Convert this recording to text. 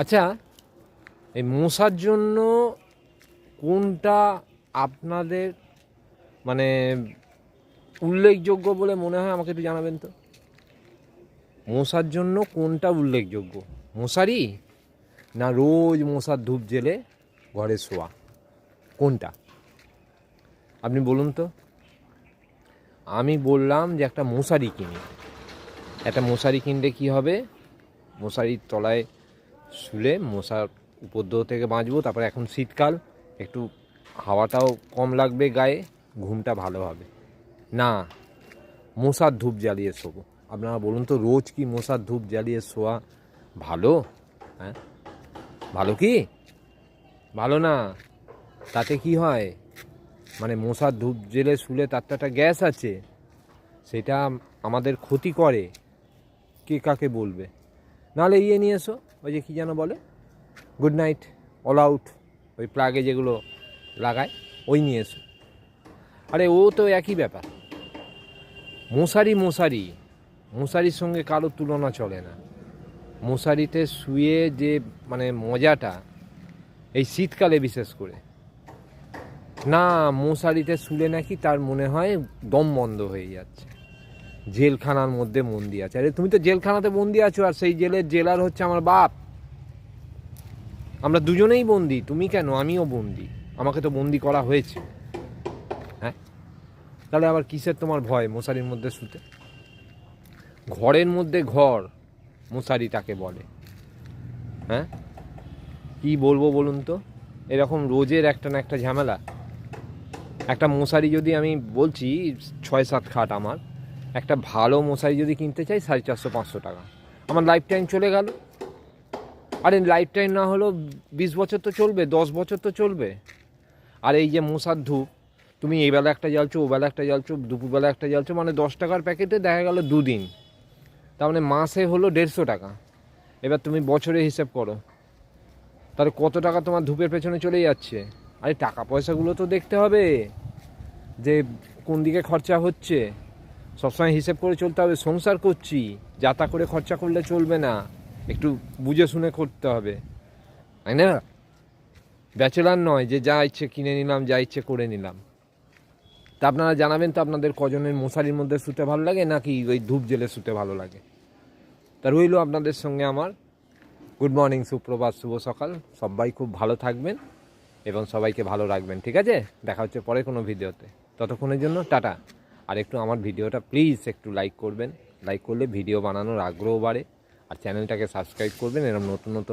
আচ্ছা এই মশার জন্য কোনটা আপনাদের মানে উল্লেখযোগ্য বলে মনে হয়? আমাকে একটু জানাবেন তো। মশার জন্য কোনটা উল্লেখযোগ্য? মশারি না রোজ মশার ধূপ জেলে ঘরে শোয়া? কোনটা? আপনি বলুন তো। আমি বললাম যে একটা মশারি কিনি। একটা মশারি কিনলে কি হবে? মশারির তলায় শুলে মশার উপদ্রব থেকে বাঁচবো, তারপরে এখন শীতকাল। একটু হাওয়াটাও কম লাগবে গায়ে, ঘুমটা ভালো হবে। না, মশার ধূপ জ্বালিয়ে শোবো। আপনারা বলুন তো, রোজ কি মশার ধূপ জ্বালিয়ে শোয়া ভালো? হ্যাঁ? ভালো কি? ভালো না। তাতে কি হয়? মানে মশার ধূপ জেলে শুলে তার তো একটা গ্যাস আছে। সেটা আমাদের ক্ষতি করে। কে কাকে বলবে? নাহলে ইয়ে নিয়ে এসো, ওই যে কী যেন বলে গুড নাইট অল আউট ওই প্লাগে যেগুলো লাগায়, ওই নিয়ে এসো। আরে ও তো একই ব্যাপার। মশারি মশারি, মশারির সঙ্গে কারও তুলনা চলে না। মশারিতে শুয়ে যে মানে মজাটা, এই শীতকালে বিশেষ করে। না, মশারিতে শুলে নাকি তার মনে হয় দম বন্ধ হয়ে যাচ্ছে। জেলখানার মধ্যে বন্দি আছে। আরে, তুমি তো জেলখানাতে বন্দি আছো, আর সেই জেলের জেলার হচ্ছে আমার বাপ। আমরা দুজনেই বন্দি, তুমি কেন? আমিও বন্দি। আমাকে তো বন্দি করা হয়েছে। হ্যাঁ? তাহলে আবার কিসের তোমার ভয় মশারির মধ্যে শুতে? ঘরের মধ্যে ঘর, মশারি তাকে বলে। হ্যাঁ? কি বলব বলুন তো? এরকম রোজের একটা না একটা ঝামেলা। একটা মশারি যদি আমি বলছি ছয় সাত খাট আমার একটা ভালো মশারি যদি কিনতে চাই, সাড়ে চারশো, পাঁচশো টাকা। আমার লাইফ টাইম চলে গেল। আরে লাইফ টাইম না হলেও বিশ বছর তো চলবে, দশ বছর তো চলবে। আর এই যে মশার ধূপ, তুমি এই বেলা একটা জ্বালছো, ও বেলা একটা জ্বালছো দুপুরবেলা একটা জ্বালছো মানে দশ টাকার প্যাকেটে দেখা গেল দুদিন। তার মানে মাসে হলো দেড়শো টাকা। এবার তুমি বছরে হিসেব করো। তাহলে কত টাকা তোমার ধূপের পেছনে চলে যাচ্ছে? আরে টাকা পয়সাগুলো তো দেখতে হবে যে কোন দিকে খরচা হচ্ছে। সবসময় হিসেব করে চলতে হবে, সংসার করছি যাতা করে খরচা করলে চলবে না। একটু বুঝে শুনে করতে হবে। তাই না? ব্যাচেলার নয় যে যা ইচ্ছে কিনে নিলাম, যা ইচ্ছে করে নিলাম। তা আপনারা জানাবেন তো আপনাদের কজনের মশারির মধ্যে শুতে ভালো লাগে নাকি ওই ধূপ জেলে শুতে ভালো লাগে? তা রইল আপনাদের সঙ্গে আমার। গুড মর্নিং, সুপ্রভাত, শুভ সকাল। সবাই খুব ভালো থাকবেন এবং সবাইকে ভালো রাখবেন, ঠিক আছে? দেখা হচ্ছে পরে কোনো ভিডিওতে। ততক্ষণের জন্য টাটা। আর একটু আমার ভিডিওটা প্লিজ একটু লাইক করবেন। লাইক করলে ভিডিও বানানোর আগ্রহ বাড়ে। আর চ্যানেলটাকে সাবস্ক্রাইব করবেন এরকম নতুন নতুন